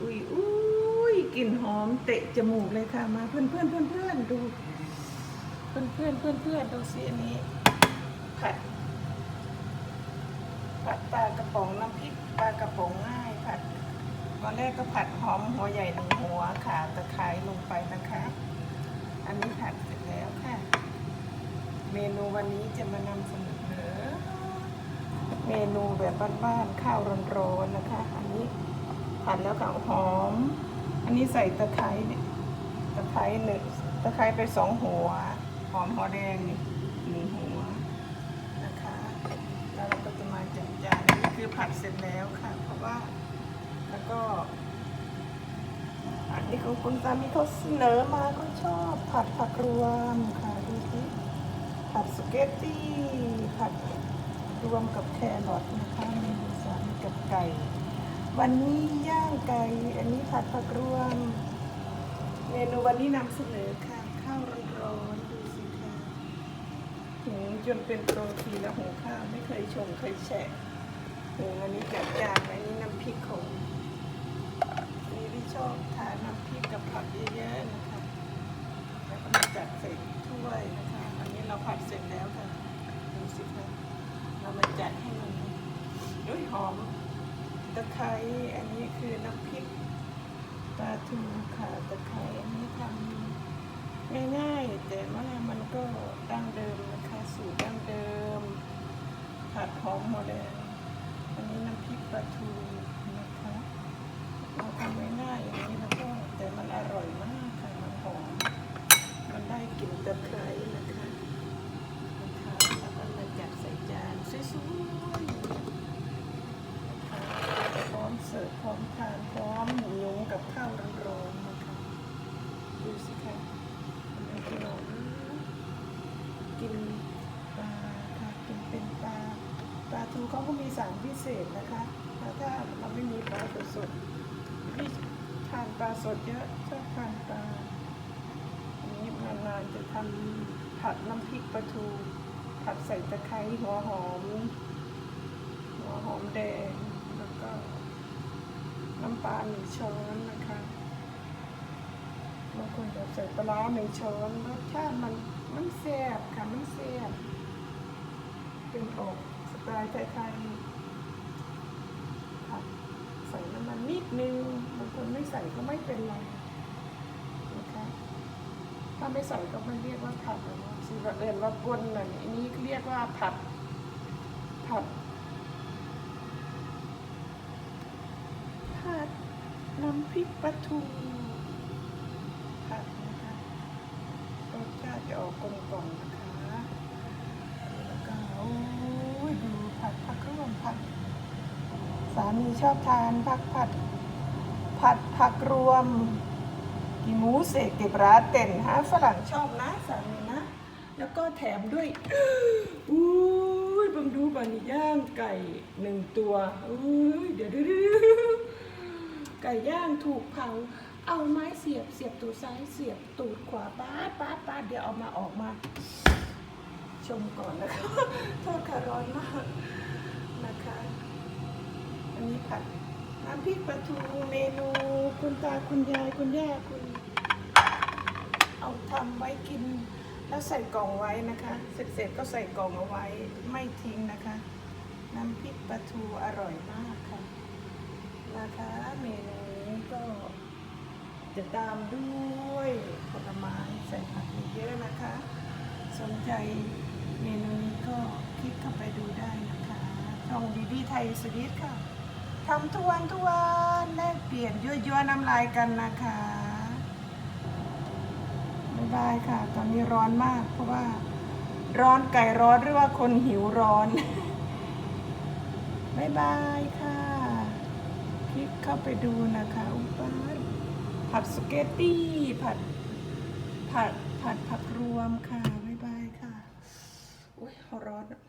อุ้ยอุ้ยกลิ่นหอมเตะจมูกเลยค่ะมาเพื่อนเพื่อนเพื่อนเพื่อนดู เพื่อนเพื่อนเพื่อนเพื่อนดูสิอันนี้ผัดผัดปลากระป๋องน้ำพริกปลากระป๋องง่ายผัดตอนแรกก็ผัดหอมหัวใหญ่หนึ่งหัวค่ะตะไคร้ลงไปนะคะ อันนี้ผัดเสร็จแล้วค่ะ เมนูวันนี้จะมานำเสนอเมนูแบบบ้านๆข้าวร้อนๆนะคะ อันนี้ ผัดแล้วค่ะหอม อันนี้ใส่ตะไคร้ตะไคร้หนึ่งตะไคร้ไปสองหัว หอมหัวแดงหนึ่งหัวนะคะแล้วเราก็จะมาจัดจานนี่คือผัดเสร็จแล้วค่ะ เพราะว่าแล้วก็อันนี้ของคุณสามีเขาเสนอมาก็ชอบผัดผักรวมค่ะดูสิผัดสเกตตี้ผัดรวมกับแครอทนะคะมนูสามีกับไก่ วันนี้ย่างไก่ อันนี้ผัดผักรวม เมนูวันนี้นำเสนอค่ะ ข้าวร้อนๆดูสิค่ะหุงจนเป็นโปรตีนแล้วหุงข้าวไม่เคยชงเคยแฉะหุงอันนี้จัดจานอันนี้น้ำพริกของนี่ที่ชอบทานน้ำพริกกับผักเยอะๆนะคะ แล้วก็มาจัดใส่ถ้วยนะคะ อันนี้เราผัดเสร็จแล้วค่ะดูสิคะเรามาจัดให้มันด้วยหอม ตะไคร้อันนี้คือน้ำพริกปลาทูค่ะตะไคร้อันนี้ทำง่ายๆ แต่ว่ามันก็ดั้งเดิมนะคะสูตรดั้งเดิมผัดหอมหมดเลยอันนี้น้ำพริกปลาทูนะคะ เราทำง่ายๆอย่างนี้แล้วก็แต่มันอร่อยมากค่ะ มันหอม มันได้กลิ่นตะไคร้นะคะนะคะแล้วก็มาจัดใส่จานสวยๆนะคะพร้อมเสิร์ฟพร้อมทานพร้อมหมูยงกับข้าวร้อนๆนะคะ ดูสิคะ มันเป็นขนมกินปลาค่ะกินเป็นปลาปลาทูเขาก็มีสารพิเศษนะคะถ้าถ้าเราไม่มีปลาสดๆพี่ทานปลาสดเยอะชอบทานปลาอันนี้นานๆจะทำผัดน้ำพริกปลาทู ผัดใส่ตะไคร้หัวหอมหัวหอมแดงแล้วก็น้ำปลาหนึ่งช้อนนะคะ บางคนจะใส่ปลาร้าหนึ่งช้อนรสชาติมันมันแซ่บค่ะมันแซ่บเป็นออกสไตล์ไทยๆผัดใส่น้ำมันนิดนึงบางคนไม่ใส่ก็ไม่เป็นไรนะคะถ้าไม่ใส่ก็ไม่เรียกว่าผัดนะสิว่าเรียนว่าปนหน่อยอันนี้เรียกว่าผัดผัดผัดน้ำพริกปลาทูผัดนะคะรสชาติ จะออกกลมกล่อมนะคะแล้วก็โอ้ยดูผัดผักรวมผัดสามีชอบทานผักผัดผัดผักรวมกิมูเสกเก็บร้าเต็นฮะฝรั่งชอบนะสามีนะ แล้วก็แถมด้วยอุ้ยบังดูบันย่างไก่หนึ่งตัวอุ้ยเดี๋ยวเดี๋ยวเดี๋ยวไก่ย่างถูกเผา เอาไม้เสียบเสียบตูดซ้ายเสียบตูดขวาป้าดป้าดป้าดเดี๋ยวเอามาออกมา ชมก่อนนะคะโทษค่ะร้อนมากนะคะ อันนี้ผัดน้ำพริกปลาทูเมนู คุณตาคุณยายคุณย่าคุณ เอาทำไว้กิน แล้วใส่กล่องไว้นะคะ เสร็จๆก็ใส่กล่องเอาไว้ไม่ทิ้งนะคะ น้ำพริกปลาทูอร่อยมากค่ะนะคะเมนูนี้ก็ จะตามด้วยผลไม้ใส่ผักเยอะนะคะ สนใจเมนูนี้ก็คลิกเข้าไปดูได้นะคะช่องดีดีไทยสวิตค่ะทำทุกวันทุกวันแลกเปลี่ยนยั่วๆน้ำลายกันนะคะบ๊ายบายค่ะ ตอนนี้ร้อนมาก เพราะว่าร้อนไก่ร้อนหรือว่าคนหิวร้อนบ๊ายบายค่ะ คลิกเข้าไปดูนะคะ อุปา ผัดสเกตตี้ ผัด ผัด ผัดผักรวมค่ะ บ๊ายบายค่ะ อุ้ยร้อนอะ